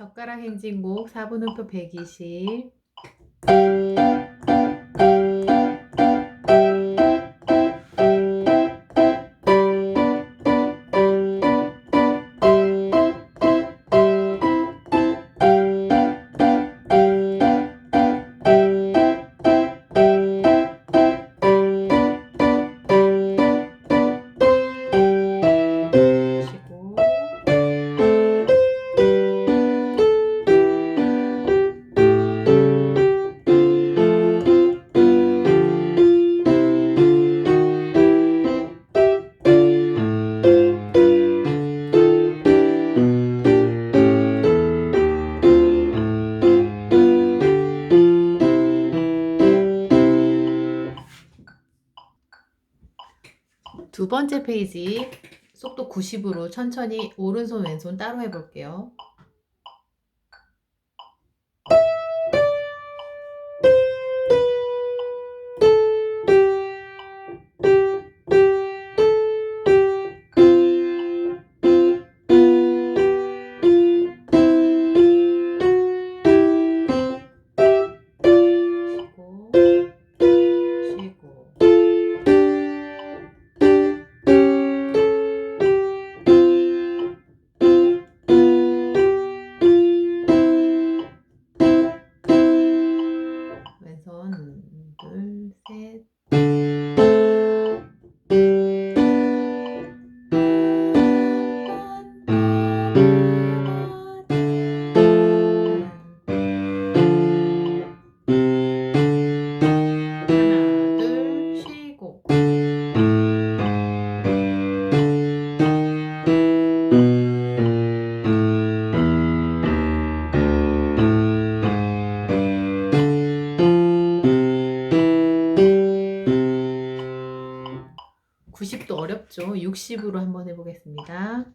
젓가락 행진곡 4분음표 120 두 번째 페이지 속도 90으로 천천히 오른손 왼손 따로 해볼게요. (60으로) 한번 해보겠습니다